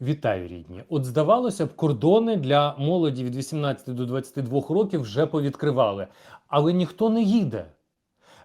Вітаю, рідні. От здавалося б, кордони для молоді від 18 до 22 років вже повідкривали, але ніхто не їде.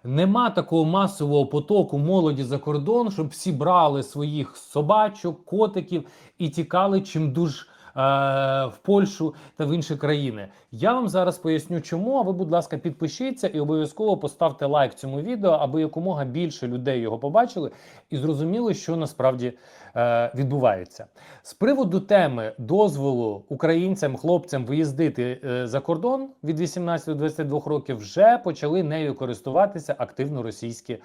Нема такого масового потоку молоді за кордон, щоб всі брали своїх собачок, котиків і тікали чимдуж е, в Польщу та в інші країни. Я вам зараз поясню, чому. А ви, будь ласка, підпишіться і обов'язково поставте лайк цьому відео, аби якомога більше людей його побачили і зрозуміли, що насправді е, відбувається. З приводу теми дозволу українцям, хлопцям виїздити е, за кордон від 18 до 22 років вже почали нею користуватися активно російські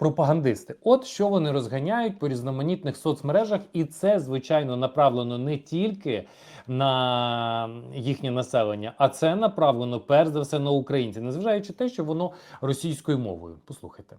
пропагандисти. От що вони розганяють по різноманітних соцмережах, і це звичайно направлено не тільки на їхнє населення, а це направлено перш за все на українців, незважаючи те, що воно російською мовою. Послухайте.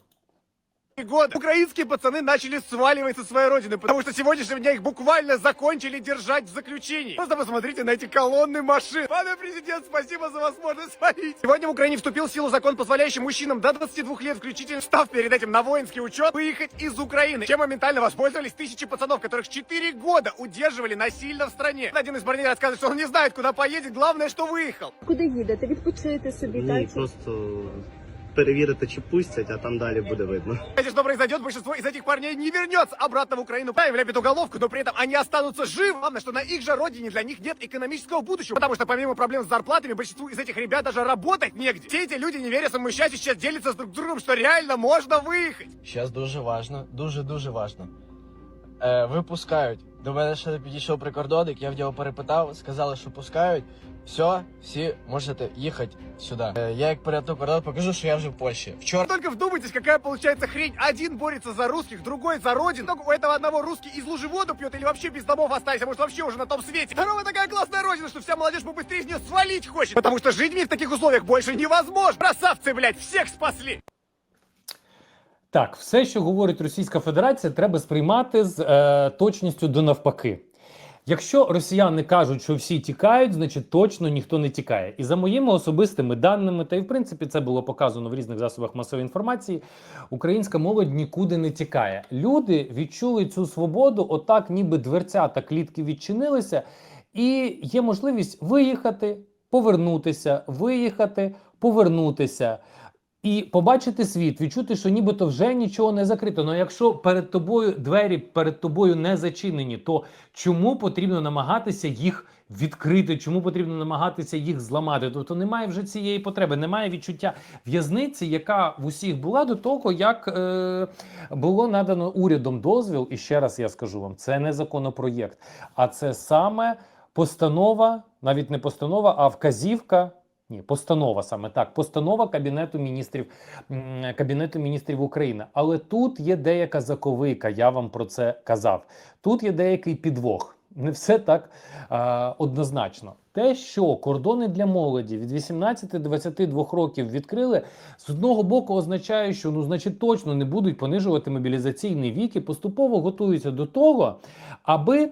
года украинские пацаны начали сваливать со своей родины, потому что с сегодняшнего дня их буквально закончили держать в заключении. Просто посмотрите на эти колонны машин. Пане президент, спасибо за возможность свалить. Сегодня в Украине вступил в силу закон, позволяющий мужчинам до 22 лет включительно, став перед этим на воинский учет, выехать из Украины. Чем моментально воспользовались тысячи пацанов, которых 4 года удерживали насильно в стране. Один из парней рассказывает, что он не знает, куда поедет, главное, что выехал. Куди їдете? Відпочити собі, Ні, так? просто перевірити, чи пустять, а там далі буде видно. Знаете, что произойдет? Большинство из этих парней не вернется обратно в Украину. Да, им влепят уголовку, но при этом они останутся живы. Главное, что на их же родине для них нет экономического будущего. Потому что помимо проблем с зарплатами, большинству из этих ребят даже работать негде. Все эти люди, не веря своему счастью, сейчас делятся с друг другом, что реально можно выехать. Зараз дуже важно, дуже дуже важно. Е, випускають. До мене ще підійшов прикордонник, я в нього перепитав, сказали, що пускають. Все, всі можете їхати сюди. Е, я як перетну кордон, покажу, що я вже в Польщі. Вчора Только вдумайтесь, какая получается хрень. Один борется за русских, другой за родину. Только у этого одного русский из лужи воду пьет или вообще без домов остались, а может вообще уже на том свете. Второго такая классная родина, что вся молодежь побыстрее с нее свалить хочет. Потому что жить в них в таких условиях больше невозможно. Красавцы, блядь, всех спасли. Так, все, що говорить Російська Федерація, треба сприймати з е, точністю до навпаки. Якщо росіяни кажуть, що всі тікають, значить точно ніхто не тікає. І за моїми особистими даними, та й в принципі це було показано в різних засобах масової інформації, українська молодь нікуди не тікає. Люди відчули цю свободу, отак, ніби дверця та клітки відчинилися, і є можливість виїхати, повернутися, виїхати, повернутися. І побачити світ, відчути, що нібито вже нічого не закрито. Ну якщо перед тобою двері перед тобою не зачинені, то чому потрібно намагатися їх відкрити? Чому потрібно намагатися їх зламати? Тобто немає вже цієї потреби, немає відчуття в'язниці, яка в усіх була до того, як е, було надано урядом дозвіл. І ще раз я скажу вам, це не законопроєкт, а це саме постанова, навіть не постанова, а вказівка. Ні, постанова саме так. Постанова Кабінету міністрів Кабінету міністрів України. Але тут є деяка заковика. Я вам про це казав. Тут є деякий підвох. Не все так а, однозначно. Те, що кордони для молоді від 18 до 22 років відкрили, з одного боку означає, що ну, значить, точно не будуть понижувати мобілізаційний вік і поступово готуються до того, аби.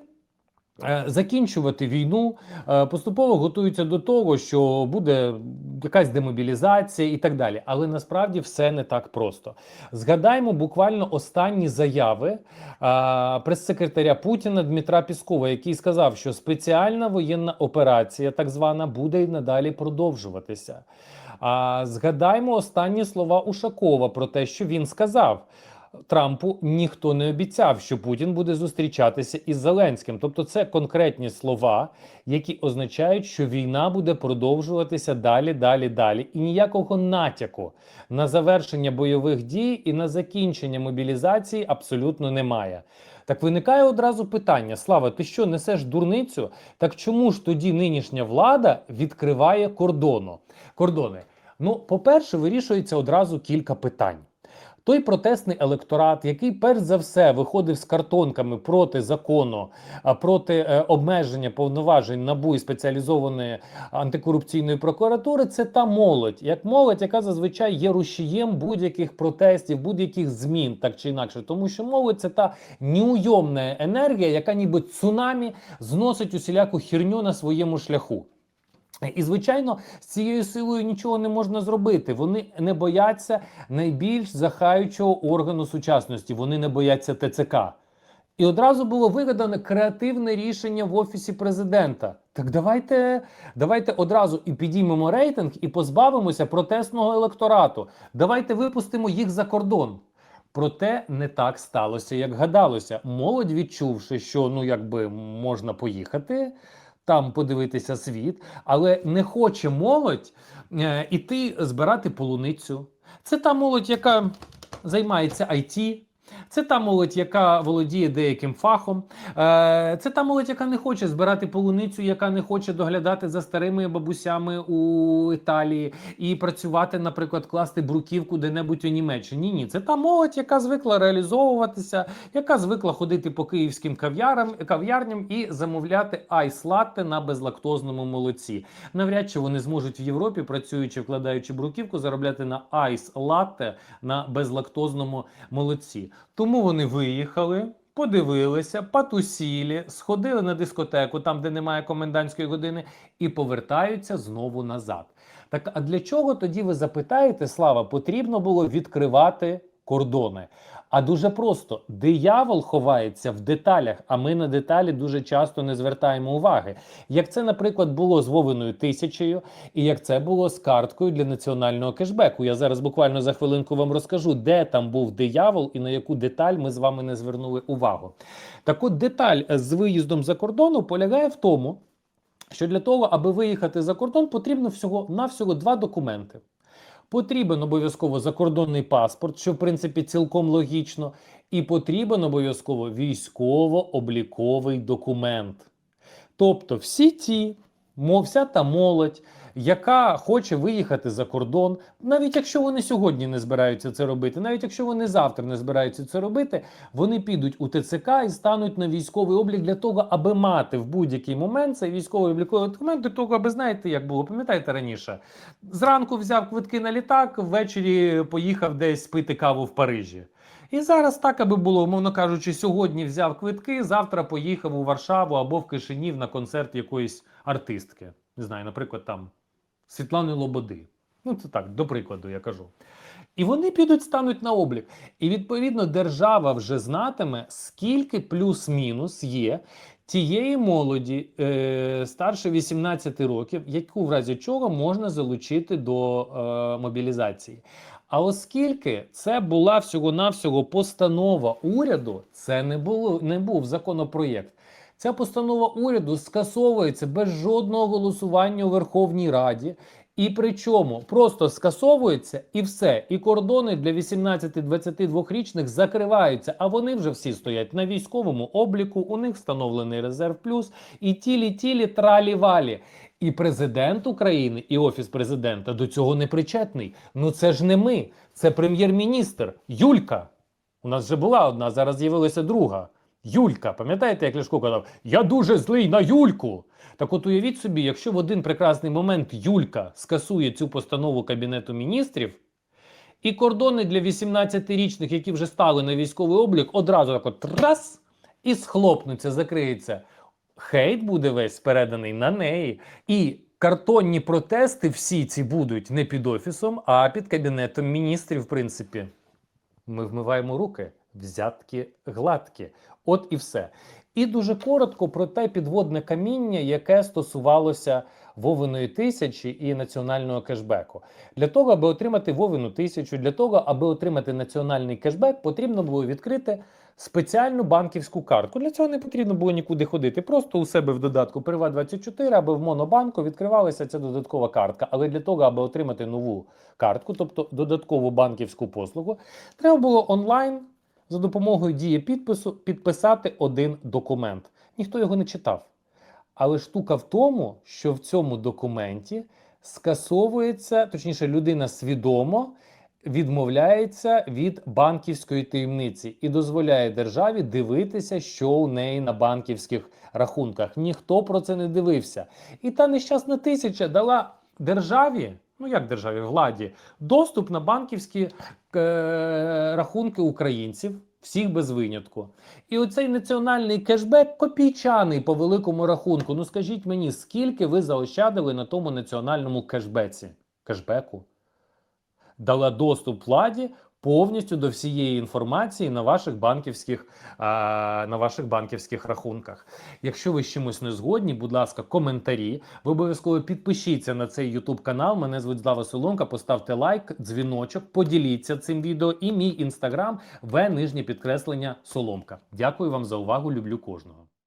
Е, Закінчувати війну е, поступово готуються до того, що буде якась демобілізація і так далі. Але насправді все не так просто. Згадаймо буквально останні заяви е, прес-секретаря Путіна Дмитра Піскова, який сказав, що спеціальна воєнна операція, так звана, буде й надалі продовжуватися. А згадаймо останні слова Ушакова про те, що він сказав. Трампу ніхто не обіцяв, що Путін буде зустрічатися із Зеленським. Тобто, це конкретні слова, які означають, що війна буде продовжуватися далі, далі, далі, і ніякого натяку на завершення бойових дій і на закінчення мобілізації абсолютно немає. Так виникає одразу питання: Слава, ти що несеш дурницю? Так чому ж тоді нинішня влада відкриває кордону? кордони? Ну, по-перше, вирішується одразу кілька питань. Той протестний електорат, який перш за все виходив з картонками проти закону, проти е, обмеження повноважень НАБУ і спеціалізованої антикорупційної прокуратури, це та молодь, як молодь, яка зазвичай є рушієм будь-яких протестів, будь-яких змін, так чи інакше, тому що молодь це та неуйомна енергія, яка ніби цунамі зносить усіляку херню на своєму шляху. І звичайно, з цією силою нічого не можна зробити. Вони не бояться найбільш захаючого органу сучасності. Вони не бояться ТЦК. І одразу було вигадане креативне рішення в офісі президента. Так давайте, давайте одразу і підіймемо рейтинг і позбавимося протестного електорату. Давайте випустимо їх за кордон. Проте не так сталося, як гадалося. Молодь, відчувши, що ну якби можна поїхати там подивитися світ, але не хоче молодь е, іти збирати полуницю. Це та молодь, яка займається IT. Це та молодь, яка володіє деяким фахом. Е, Це та молодь, яка не хоче збирати полуницю, яка не хоче доглядати за старими бабусями у Італії і працювати, наприклад, класти бруківку де-небудь у Німеччині. Ні, це та молодь, яка звикла реалізовуватися, яка звикла ходити по київським кав'ярам, кав'ярням і замовляти айс-латте на безлактозному молоці. Навряд чи вони зможуть в Європі, працюючи, вкладаючи бруківку, заробляти на айс-латте на безлактозному молоці. Тому вони виїхали. Подивилися, патусілі, сходили на дискотеку, там, де немає комендантської години, і повертаються знову назад. Так а для чого тоді ви запитаєте, Слава, потрібно було відкривати кордони? А дуже просто диявол ховається в деталях, а ми на деталі дуже часто не звертаємо уваги. Як це, наприклад, було з Вовиною тисячею, і як це було з карткою для національного кешбеку. Я зараз буквально за хвилинку вам розкажу, де там був диявол і на яку деталь ми з вами не звернули увагу. Так от деталь з виїздом за кордону полягає в тому, що для того, аби виїхати за кордон, потрібно всього навсього два документи. Потрібен обов'язково закордонний паспорт, що в принципі цілком логічно, і потрібен обов'язково військово-обліковий документ. Тобто, всі ті, вся та молодь, яка хоче виїхати за кордон, навіть якщо вони сьогодні не збираються це робити, навіть якщо вони завтра не збираються це робити, вони підуть у ТЦК і стануть на військовий облік для того, аби мати в будь-який момент цей військовий обліковий документ, для того, аби знаєте, як було, пам'ятаєте раніше? Зранку взяв квитки на літак, ввечері поїхав десь пити каву в Парижі. І зараз так, аби було, умовно кажучи, сьогодні взяв квитки, завтра поїхав у Варшаву або в Кишинів на концерт якоїсь артистки. Не знаю, наприклад, там Світлани Лободи. Ну, це так, до прикладу, я кажу. І вони підуть, стануть на облік. І відповідно держава вже знатиме, скільки плюс-мінус є тієї молоді е, старше 18 років, яку в разі чого можна залучити до е, мобілізації. А оскільки це була всього-навсього постанова уряду, це не було не був законопроєкт. Ця постанова уряду скасовується без жодного голосування у Верховній Раді. І причому просто скасовується і все. І кордони для 18-22-річних закриваються, а вони вже всі стоять на військовому обліку. У них встановлений резерв плюс і тілі-тілі тралі-валі. І президент України, і офіс президента до цього не причетний. Ну це ж не ми, це прем'єр-міністр Юлька. У нас вже була одна, зараз з'явилася друга. Юлька, пам'ятаєте, як Ляшко казав, я дуже злий на Юльку. Так от уявіть собі, якщо в один прекрасний момент Юлька скасує цю постанову Кабінету міністрів, і кордони для 18-річних, які вже стали на військовий облік, одразу так от раз і схлопнуться, закриється. Хейт буде весь переданий на неї. І картонні протести всі ці будуть не під офісом, а під кабінетом міністрів, в принципі. Ми вмиваємо руки, взятки гладкі. От і все. І дуже коротко про те підводне каміння, яке стосувалося Вовиної тисячі і національного кешбеку. Для того, аби отримати Вовину тисячу, для того, аби отримати національний кешбек, потрібно було відкрити спеціальну банківську картку. Для цього не потрібно було нікуди ходити. Просто у себе в додатку Приват24 або в Монобанку відкривалася ця додаткова картка. Але для того, аби отримати нову картку, тобто додаткову банківську послугу, треба було онлайн за допомогою дії підпису підписати один документ. Ніхто його не читав. Але штука в тому, що в цьому документі скасовується, точніше, людина свідомо відмовляється від банківської таємниці і дозволяє державі дивитися, що у неї на банківських рахунках. Ніхто про це не дивився. І та нещасна тисяча дала державі. Ну, як державі, владі, доступ на банківські е, рахунки українців, всіх без винятку. І оцей національний кешбек копійчаний по великому рахунку. Ну скажіть мені, скільки ви заощадили на тому національному кешбеці? Кешбеку? Дала доступ владі повністю до всієї інформації на ваших банківських, на ваших банківських рахунках. Якщо ви з чимось не згодні, будь ласка, коментарі. Ви обов'язково підпишіться на цей YouTube канал. Мене звуть Злава Соломка. Поставте лайк, дзвіночок, поділіться цим відео і мій інстаграм в нижнє підкреслення Соломка. Дякую вам за увагу. Люблю кожного.